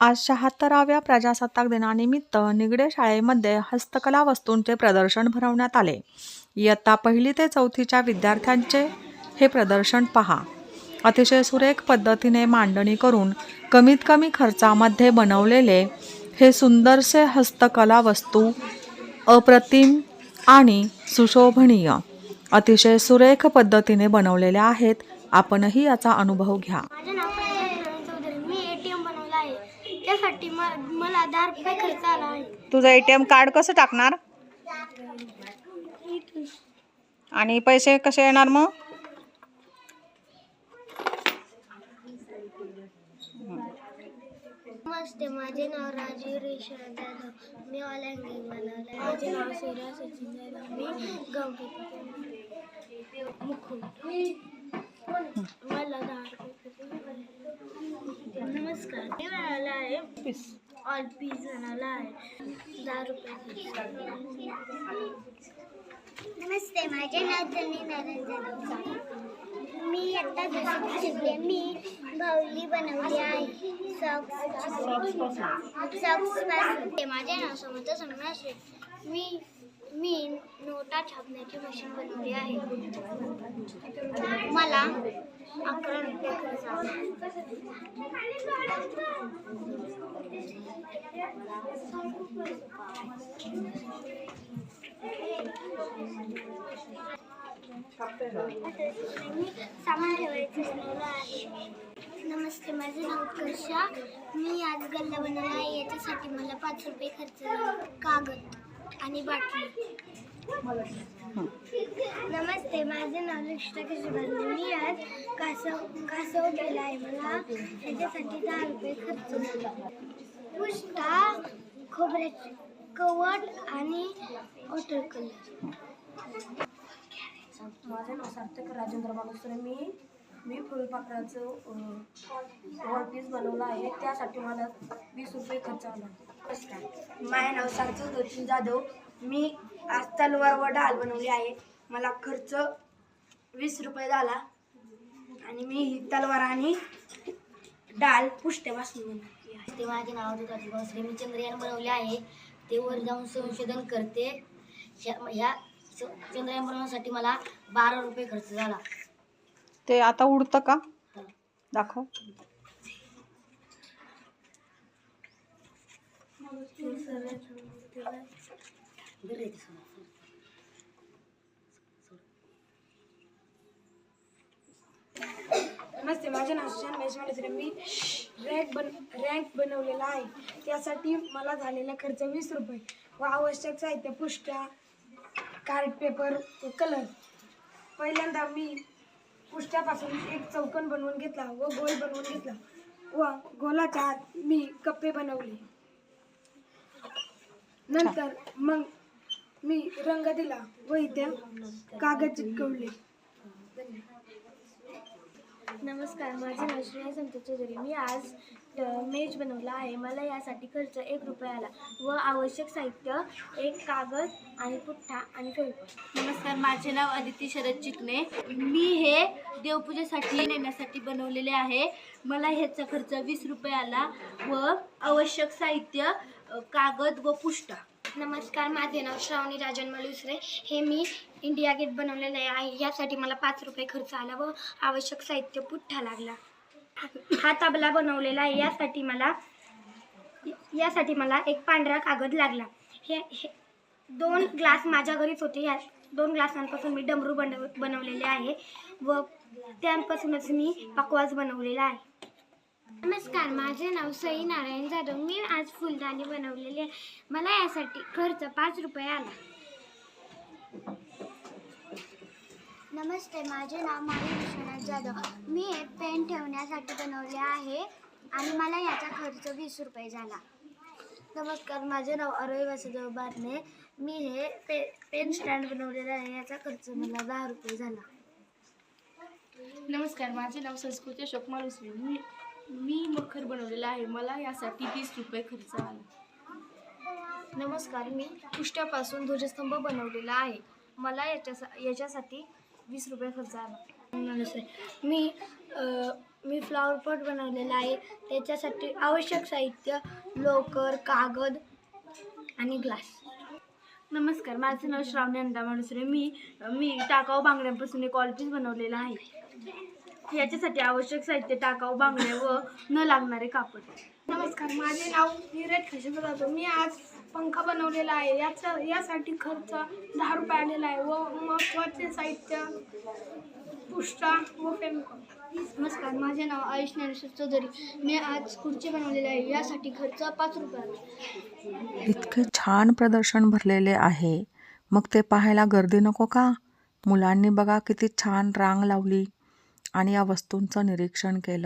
आज शहात्तराव्या प्रजासत्ताक दिनानिमित्त निगडे शाळेमध्ये हस्तकला वस्तूंचे प्रदर्शन भरवण्यात आले. इयत्ता पहिली ते चौथीच्या विद्यार्थ्यांचे हे प्रदर्शन पहा. अतिशय सुरेख पद्धतीने मांडणी करून कमीत कमी खर्चामध्ये बनवलेले हे सुंदरसे हस्तकला वस्तू अप्रतिम आणि सुशोभनीय अतिशय सुरेख पद्धतीने बनवलेल्या आहेत. आपणही याचा अनुभव घ्या. मला दहा रुपये खर्च आला आहे. तुझं ए टी एम कार्ड कसं टाकणार? आणि पैसे कसे येणार मग? नमस्ते माझे नाव राजीव रेशा जाधव. मी ऑलँगिंग बनवलं आहे माझे नाव सूर्या सचिन जाधव. मी मुकुंद मला दहा रुपये खर्च आले. नमस्कार. मी बनवला आहे ऑल पीस बनवला आहे. दहा रुपये नमस्ते माझे नाव धनी नारायण मी आता दुसरी शिकले मी बाहुली बनवली आहे. सॉक्स सॉक्स माझे नाव समर्थ संन्यासे मी मी नोटा छापण्याची मशीन बनवली आहे. मला अकरा रुपये खर्च मी सामान ठेवायचं आहे नमस्ते माझे नाव उत्कर्षा मी आज गल्ला बनवला आहे याच्यासाठी मला पाच रुपये खर्च कागद आणि बाटली. नमस्ते माझे नाव लक्ष्मी कशी मी आज कासव कासव केला आहे मला. त्याच्यासाठी दहा रुपये खर्च झाला. पुष्टा खोबऱ्याचे कवट आणि वॉटर कलर माझं नाव सार्थक राजेंद्र मालुसरे मी मी फुलपाखराचं वॉलपीस बनवलं आहे. त्यासाठी मला वीस रुपये खर्च आला. नमस्कार. माझे नाव सार्थक सचिन जाधव. मी आज तलवार व ढाल बनवली आहे. मला खर्च वीस रुपये झाला आणि मी ही तलवार आणि डाल पुष्ट्यापासून बनवली आहे. ते माझे नाव दुधाची मी चंद्रयान बनवले आहे. ते वर जाऊन संशोधन करते. ह्या ह्या च- चंद्रयान बनवण्यासाठी मला बारा रुपये खर्च झाला. ते आता उडतं का? दाखव. नमस्ते माझे नाव सुशांत महेश मी रँक बन रँक बनवलेला आहे. त्यासाठी मला झालेला खर्च वीस रुपये. व आवश्यक साहित्य पुष्ट्या कार्ड पेपर व कलर पहिल्यांदा मी पुष्ट्यापासून एक चौकन बनवून घेतला व गोल बनवून घेतला. व गोलाच्या आत मी कप्पे बनवले. नंतर मग मी रंग दिला व इथे कागद चिटकवले नमस्कार माझे नाव श्रेया संतोष चौधरी. मी आज मेज बनवला आहे. मला यासाठी खर्च एक रुपया आला व आवश्यक साहित्य एक कागद आणि पुठ्ठा आणि फेविकॉल नमस्कार माझे नाव अदिती शरद चिकणे मी हे देवपूजेसाठी नेण्यासाठी बनवलेले आहे. मला ह्याचा खर्च वीस रुपये आला व आवश्यक साहित्य कागद व पुष्टा नमस्कार माझे नाव श्रावणी राजन मलुसरे. हे मी इंडिया गेट बनवलेले आहे. यासाठी मला पाच रुपये खर्च आला व आवश्यक साहित्य पुठ्ठा लागला. हा तबला बनवलेला आहे. यासाठी मला यासाठी मला एक पांढरा कागद लागला. हे हे दोन ग्लास माझ्या घरीच होते. या दोन ग्लासांपासून मी डमरू बनव बनवलेले आहे. व त्यांपासूनच मी पकवास बनवलेला आहे. नमस्कार माझे नाव सई नारायण जाधव. मी आज फुलदाणी बनवलेली आहे. मला यासाठी खर्च पाच रुपये आला. नमस्ते माझे नाव माही विश्वनाथ जाधव. मी हे पेन ठेवण्यासाठी बनवले आहे आणि मला याचा खर्च वीस रुपये झाला. नमस्कार माझे नाव अरय वासुदेव बारणे. मी हे पे पेन स्टँड बनवलेलं आहे. याचा खर्च मला दहा रुपये झाला. नमस्कार माझे नाव संस्कृती अशोक मालुसरे. मी मी मखर बनवलेला आहे. मला यासाठी वीस रुपये खर्च आला. नमस्कार मी पुष्ट्यापासून ध्वजस्तंभ बनवलेला आहे. मला याच्या याच्यासाठी वीस रुपये खर्च आला. नमस्ते. मी मी फ्लॉवर पॉट बनवलेला आहे. त्याच्यासाठी आवश्यक साहित्य लोकर कागद आणि ग्लास नमस्कार माझं नाव श्रावणी अंदा माणुसरे मी मी टाकाऊ बांगड्यांपासून एक ऑलपीस बनवलेला आहे. याच्यासाठी आवश्यक साहित्य टाकाऊ बांगड्या व न लागणारे कापड. नमस्कार माझे नाव नीरज खशेकर मी आज पंखा बनवलेला आहे. याचा यासाठी खर्च दहा रुपये आलेला आहे. व महत्त्वाचे साहित्य पुष्टा व फेमिकॉल नमस्कार माझे नाव आयुष ज्ञानेश्वर चौधरी. मी आज खुर्ची बनवलेली आहे. यासाठी खर्च पाच रुपये आला. इतके छान प्रदर्शन भरलेले आहे. मग ते पाहायला गर्दी नको का? मुलांनी बघा किती छान रांग लावली आणि या वस्तूंचं निरीक्षण केलं.